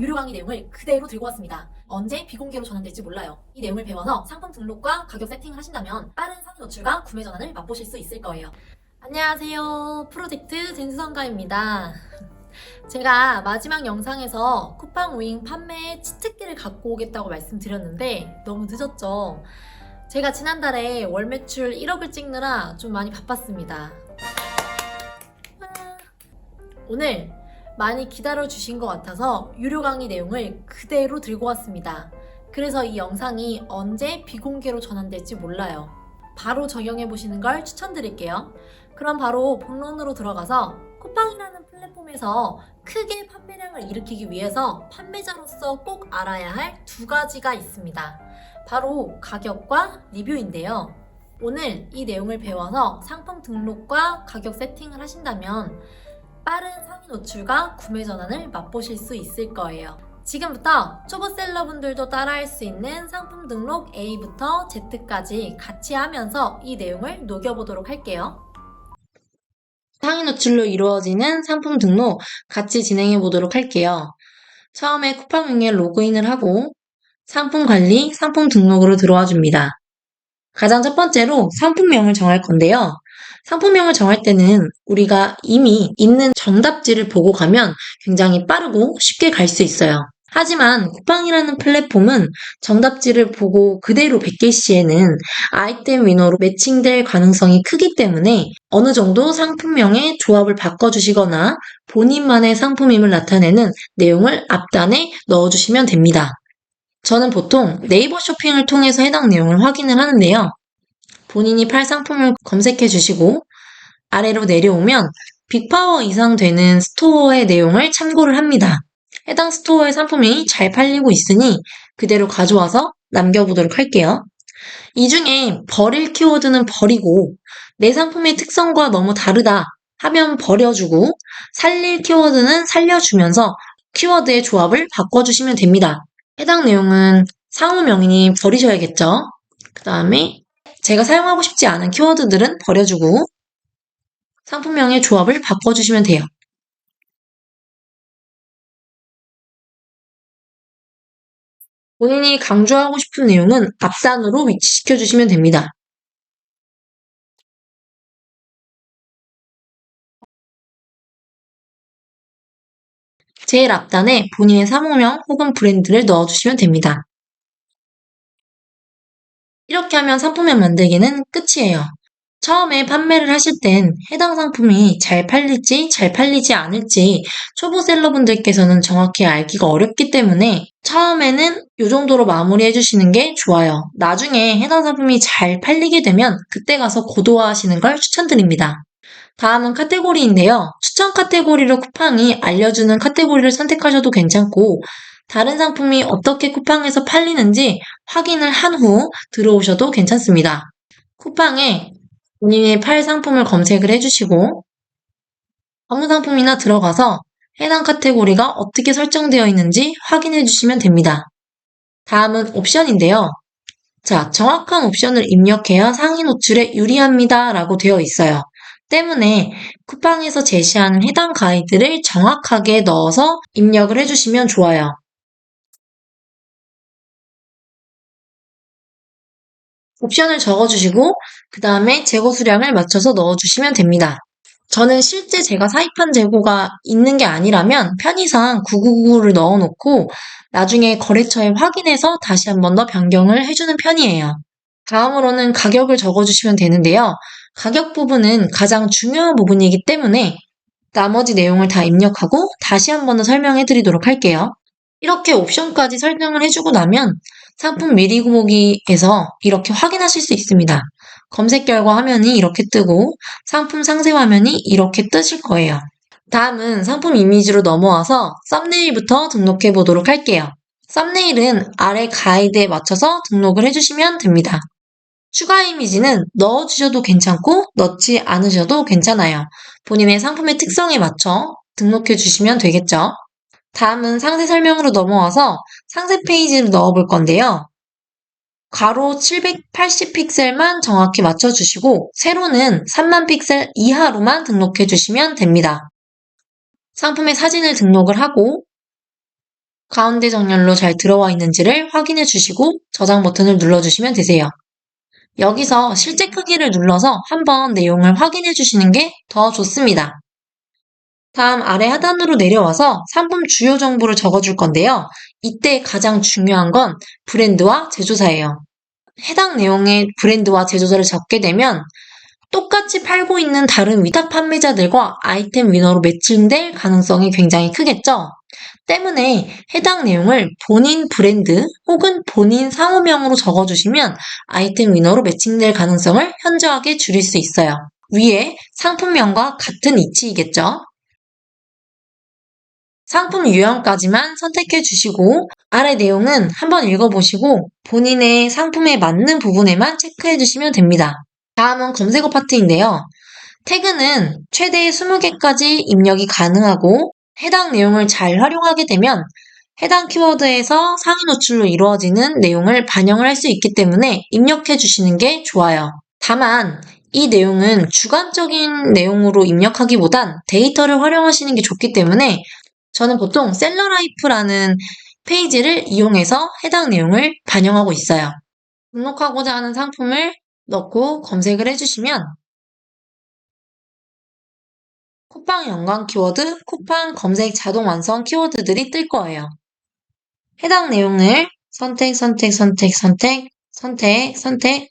유료 강의 내용을 그대로 들고 왔습니다. 언제 비공개로 전환될지 몰라요. 이 내용을 배워서 상품 등록과 가격 세팅을 하신다면 빠른 상위 노출과 구매 전환을 맛보실 수 있을 거예요. 안녕하세요. 프로젝트 젠수성가입니다. 제가 마지막 영상에서 쿠팡 우잉 판매 치트키를 갖고 오겠다고 말씀드렸는데 너무 늦었죠. 제가 지난달에 월 매출 1억을 찍느라 좀 많이 바빴습니다. 아, 오늘 많이 기다려 주신 것 같아서 유료 강의 내용을 그대로 들고 왔습니다. 그래서 이 영상이 언제 비공개로 전환될지 몰라요. 바로 적용해 보시는 걸 추천드릴게요. 그럼 바로 본론으로 들어가서 쿠팡이라는 플랫폼에서 크게 판매량을 일으키기 위해서 판매자로서 꼭 알아야 할 두 가지가 있습니다. 바로 가격과 리뷰인데요. 오늘 이 내용을 배워서 상품 등록과 가격 세팅을 하신다면 빠른 상위 노출과 구매 전환을 맛보실 수 있을 거예요. 지금부터 초보셀러분들도 따라할 수 있는 상품 등록 A부터 Z까지 같이 하면서 이 내용을 녹여보도록 할게요. 상위 노출로 이루어지는 상품 등록 같이 진행해 보도록 할게요. 처음에 쿠팡윙에 로그인을 하고 상품 관리, 상품 등록으로 들어와 줍니다. 가장 첫 번째로 상품명을 정할 건데요. 상품명을 정할 때는 우리가 이미 있는 정답지를 보고 가면 굉장히 빠르고 쉽게 갈 수 있어요. 하지만 쿠팡이라는 플랫폼은 정답지를 보고 그대로 100개 시에는 아이템 위너로 매칭될 가능성이 크기 때문에 어느 정도 상품명의 조합을 바꿔주시거나 본인만의 상품임을 나타내는 내용을 앞단에 넣어주시면 됩니다. 저는 보통 네이버 쇼핑을 통해서 해당 내용을 확인을 하는데요. 본인이 팔 상품을 검색해 주시고 아래로 내려오면 빅파워 이상 되는 스토어의 내용을 참고를 합니다. 해당 스토어의 상품이 잘 팔리고 있으니 그대로 가져와서 남겨보도록 할게요. 이 중에 버릴 키워드는 버리고 내 상품의 특성과 너무 다르다 하면 버려주고 살릴 키워드는 살려주면서 키워드의 조합을 바꿔주시면 됩니다. 해당 내용은 상호명이니 버리셔야겠죠. 그 다음에 제가 사용하고 싶지 않은 키워드들은 버려주고 상품명의 조합을 바꿔주시면 돼요. 본인이 강조하고 싶은 내용은 앞단으로 위치시켜 주시면 됩니다. 제일 앞단에 본인의 사무명 혹은 브랜드를 넣어주시면 됩니다. 이렇게 하면 상품명 만들기는 끝이에요. 처음에 판매를 하실 땐 해당 상품이 잘 팔릴지 잘 팔리지 않을지 초보 셀러분들께서는 정확히 알기가 어렵기 때문에 처음에는 이 정도로 마무리해 주시는 게 좋아요. 나중에 해당 상품이 잘 팔리게 되면 그때 가서 고도화 하시는 걸 추천드립니다. 다음은 카테고리인데요. 추천 카테고리로 쿠팡이 알려주는 카테고리를 선택하셔도 괜찮고 다른 상품이 어떻게 쿠팡에서 팔리는지 확인을 한 후 들어오셔도 괜찮습니다. 쿠팡에 본인의 팔 상품을 검색을 해주시고 아무 상품이나 들어가서 해당 카테고리가 어떻게 설정되어 있는지 확인해 주시면 됩니다. 다음은 옵션인데요. 자, 정확한 옵션을 입력해야 상위 노출에 유리합니다 라고 되어 있어요. 때문에 쿠팡에서 제시하는 해당 가이드를 정확하게 넣어서 입력을 해주시면 좋아요. 옵션을 적어주시고 그 다음에 재고 수량을 맞춰서 넣어주시면 됩니다. 저는 실제 제가 사입한 재고가 있는 게 아니라면 편의상 999를 넣어놓고 나중에 거래처에 확인해서 다시 한 번 더 변경을 해주는 편이에요. 다음으로는 가격을 적어주시면 되는데요. 가격 부분은 가장 중요한 부분이기 때문에 나머지 내용을 다 입력하고 다시 한 번 더 설명해 드리도록 할게요. 이렇게 옵션까지 설명을 해주고 나면 상품 미리 구보기에서 이렇게 확인하실 수 있습니다. 검색 결과 화면이 이렇게 뜨고 상품 상세 화면이 이렇게 뜨실 거예요. 다음은 상품 이미지로 넘어와서 썸네일부터 등록해 보도록 할게요. 썸네일은 아래 가이드에 맞춰서 등록을 해주시면 됩니다. 추가 이미지는 넣어주셔도 괜찮고 넣지 않으셔도 괜찮아요. 본인의 상품의 특성에 맞춰 등록해 주시면 되겠죠. 다음은 상세 설명으로 넘어와서 상세 페이지를 넣어 볼 건데요. 가로 780 픽셀만 정확히 맞춰주시고 세로는 3만 픽셀 이하로만 등록해 주시면 됩니다. 상품의 사진을 등록을 하고 가운데 정렬로 잘 들어와 있는지를 확인해 주시고 저장 버튼을 눌러주시면 되세요. 여기서 실제 크기를 눌러서 한번 내용을 확인해 주시는 게 더 좋습니다. 다음 아래 하단으로 내려와서 상품 주요 정보를 적어줄 건데요. 이때 가장 중요한 건 브랜드와 제조사예요. 해당 내용의 브랜드와 제조사를 적게 되면 똑같이 팔고 있는 다른 위탁 판매자들과 아이템 위너로 매칭될 가능성이 굉장히 크겠죠? 때문에 해당 내용을 본인 브랜드 혹은 본인 상호명으로 적어주시면 아이템 위너로 매칭될 가능성을 현저하게 줄일 수 있어요. 위에 상품명과 같은 위치이겠죠? 상품 유형까지만 선택해 주시고 아래 내용은 한번 읽어보시고 본인의 상품에 맞는 부분에만 체크해 주시면 됩니다. 다음은 검색어 파트인데요. 태그는 최대 20개까지 입력이 가능하고 해당 내용을 잘 활용하게 되면 해당 키워드에서 상위 노출로 이루어지는 내용을 반영을 할 수 있기 때문에 입력해 주시는 게 좋아요. 다만 이 내용은 주관적인 내용으로 입력하기보단 데이터를 활용하시는 게 좋기 때문에 저는 보통 셀러라이프라는 페이지를 이용해서 해당 내용을 반영하고 있어요. 등록하고자 하는 상품을 넣고 검색을 해주시면 쿠팡 연관 키워드, 쿠팡 검색 자동 완성 키워드들이 뜰 거예요. 해당 내용을 선택, 선택, 선택, 선택, 선택, 선택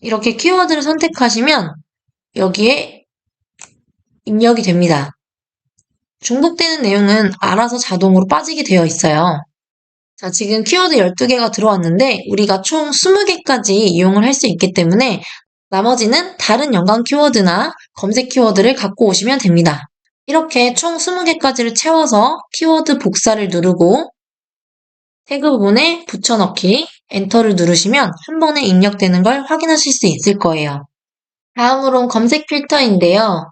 이렇게 키워드를 선택하시면 여기에 입력이 됩니다. 중복되는 내용은 알아서 자동으로 빠지게 되어 있어요. 자, 지금 키워드 12개가 들어왔는데 우리가 총 20개까지 이용을 할 수 있기 때문에 나머지는 다른 연관 키워드나 검색 키워드를 갖고 오시면 됩니다. 이렇게 총 20개까지를 채워서 키워드 복사를 누르고 태그 부분에 붙여넣기, 엔터를 누르시면 한 번에 입력되는 걸 확인하실 수 있을 거예요. 다음으로는 검색 필터인데요.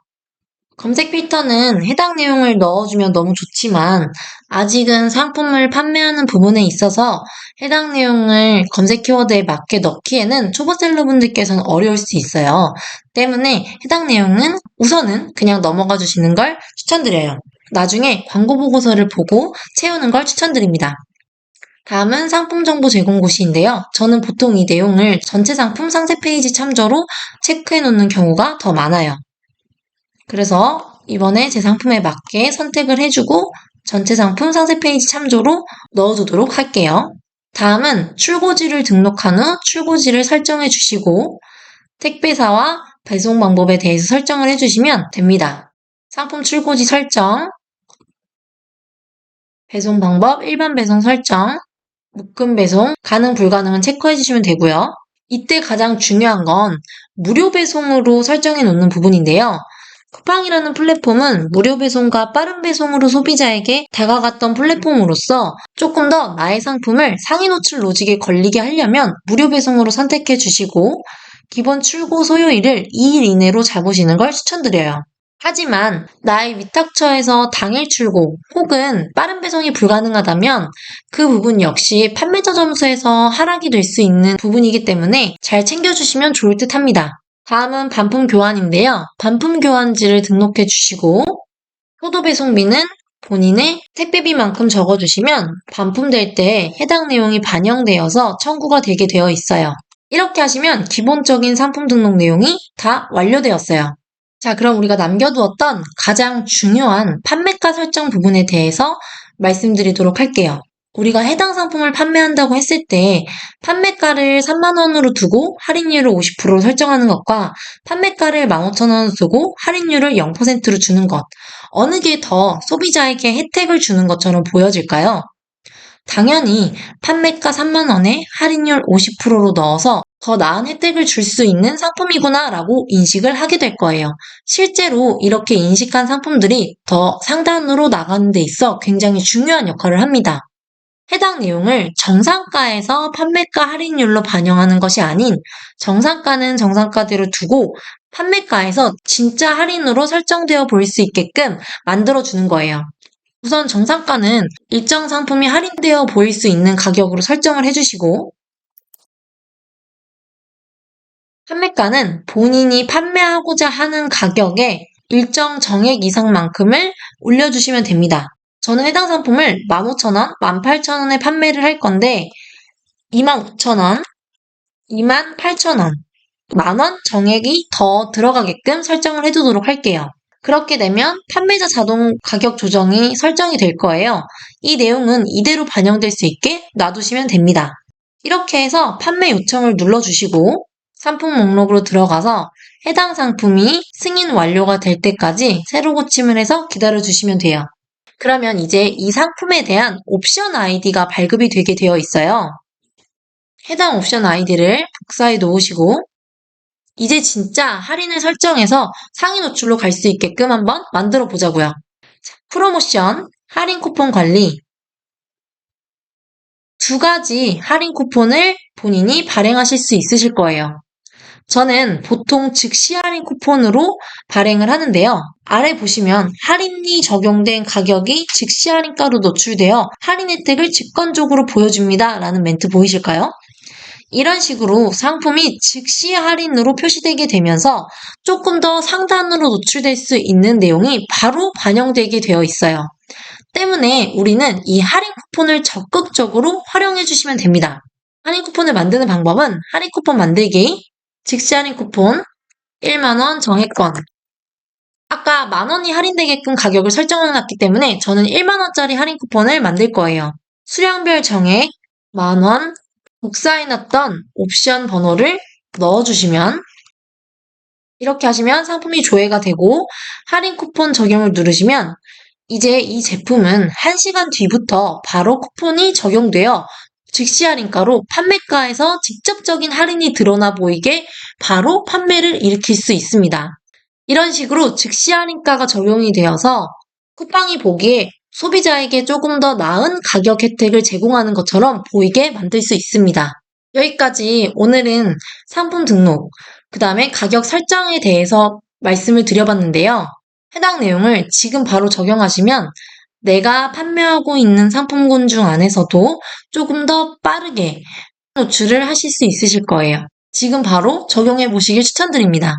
검색 필터는 해당 내용을 넣어주면 너무 좋지만 아직은 상품을 판매하는 부분에 있어서 해당 내용을 검색 키워드에 맞게 넣기에는 초보셀러분들께서는 어려울 수 있어요. 때문에 해당 내용은 우선은 그냥 넘어가 주시는 걸 추천드려요. 나중에 광고 보고서를 보고 채우는 걸 추천드립니다. 다음은 상품 정보 제공 곳인데요. 저는 보통 이 내용을 전체 상품 상세 페이지 참조로 체크해 놓는 경우가 더 많아요. 그래서 이번에 제 상품에 맞게 선택을 해주고 전체 상품 상세 페이지 참조로 넣어두도록 할게요. 다음은 출고지를 등록한 후 출고지를 설정해 주시고 택배사와 배송 방법에 대해서 설정을 해주시면 됩니다. 상품 출고지 설정, 배송 방법, 일반 배송 설정, 묶음 배송, 가능 불가능은 체크해 주시면 되고요. 이때 가장 중요한 건 무료 배송으로 설정해 놓는 부분인데요. 쿠팡이라는 플랫폼은 무료 배송과 빠른 배송으로 소비자에게 다가갔던 플랫폼으로서 조금 더 나의 상품을 상위 노출 로직에 걸리게 하려면 무료 배송으로 선택해 주시고 기본 출고 소요일을 2일 이내로 잡으시는 걸 추천드려요. 하지만 나의 위탁처에서 당일 출고 혹은 빠른 배송이 불가능하다면 그 부분 역시 판매자 점수에서 하락이 될 수 있는 부분이기 때문에 잘 챙겨주시면 좋을 듯 합니다. 다음은 반품 교환인데요. 반품 교환지를 등록해 주시고 포도 배송비는 본인의 택배비만큼 적어주시면 반품될 때 해당 내용이 반영되어서 청구가 되게 되어 있어요. 이렇게 하시면 기본적인 상품 등록 내용이 다 완료되었어요. 자, 그럼 우리가 남겨두었던 가장 중요한 판매가 설정 부분에 대해서 말씀드리도록 할게요. 우리가 해당 상품을 판매한다고 했을 때 판매가를 3만원으로 두고 할인율을 50% 설정하는 것과 판매가를 15,000원으로 두고 할인율을 0%로 주는 것. 어느 게 더 소비자에게 혜택을 주는 것처럼 보여질까요? 당연히 판매가 3만원에 할인율 50%로 넣어서 더 나은 혜택을 줄 수 있는 상품이구나 라고 인식을 하게 될 거예요. 실제로 이렇게 인식한 상품들이 더 상단으로 나가는 데 있어 굉장히 중요한 역할을 합니다. 해당 내용을 정상가에서 판매가 할인율로 반영하는 것이 아닌 정상가는 정상가대로 두고 판매가에서 진짜 할인으로 설정되어 보일 수 있게끔 만들어주는 거예요. 우선 정상가는 일정 상품이 할인되어 보일 수 있는 가격으로 설정을 해주시고 판매가는 본인이 판매하고자 하는 가격에 일정 정액 이상만큼을 올려주시면 됩니다. 저는 해당 상품을 15,000원, 18,000원에 판매를 할 건데 25,000원, 28,000원, 만원 정액이 더 들어가게끔 설정을 해두도록 할게요. 그렇게 되면 판매자 자동 가격 조정이 설정이 될 거예요. 이 내용은 이대로 반영될 수 있게 놔두시면 됩니다. 이렇게 해서 판매 요청을 눌러주시고 상품 목록으로 들어가서 해당 상품이 승인 완료가 될 때까지 새로 고침을 해서 기다려 주시면 돼요. 그러면 이제 이 상품에 대한 옵션 아이디가 발급이 되게 되어 있어요. 해당 옵션 아이디를 복사해 놓으시고 이제 진짜 할인을 설정해서 상위 노출로 갈 수 있게끔 한번 만들어 보자고요. 자, 프로모션, 할인 쿠폰 관리. 두 가지 할인 쿠폰을 본인이 발행하실 수 있으실 거예요. 저는 보통 즉시 할인 쿠폰으로 발행을 하는데요. 아래 보시면 할인이 적용된 가격이 즉시 할인가로 노출되어 할인 혜택을 직관적으로 보여줍니다. 라는 멘트 보이실까요? 이런 식으로 상품이 즉시 할인으로 표시되게 되면서 조금 더 상단으로 노출될 수 있는 내용이 바로 반영되게 되어 있어요. 때문에 우리는 이 할인 쿠폰을 적극적으로 활용해 주시면 됩니다. 할인 쿠폰을 만드는 방법은 할인 쿠폰 만들기, 즉시 할인 쿠폰, 1만원 정액권. 아까 만원이 할인되게끔 가격을 설정해 놨기 때문에 저는 1만원짜리 할인 쿠폰을 만들 거예요. 수량별 정액, 만원, 복사해놨던 옵션 번호를 넣어주시면 이렇게 하시면 상품이 조회가 되고 할인 쿠폰 적용을 누르시면 이제 이 제품은 1시간 뒤부터 바로 쿠폰이 적용되어 즉시 할인가로 판매가에서 직접적인 할인이 드러나 보이게 바로 판매를 일으킬 수 있습니다. 이런 식으로 즉시 할인가가 적용이 되어서 쿠팡이 보기에 소비자에게 조금 더 나은 가격 혜택을 제공하는 것처럼 보이게 만들 수 있습니다. 여기까지 오늘은 상품 등록, 그 다음에 가격 설정에 대해서 말씀을 드려봤는데요. 해당 내용을 지금 바로 적용하시면 내가 판매하고 있는 상품군 중 안에서도 조금 더 빠르게 노출을 하실 수 있으실 거예요. 지금 바로 적용해 보시길 추천드립니다.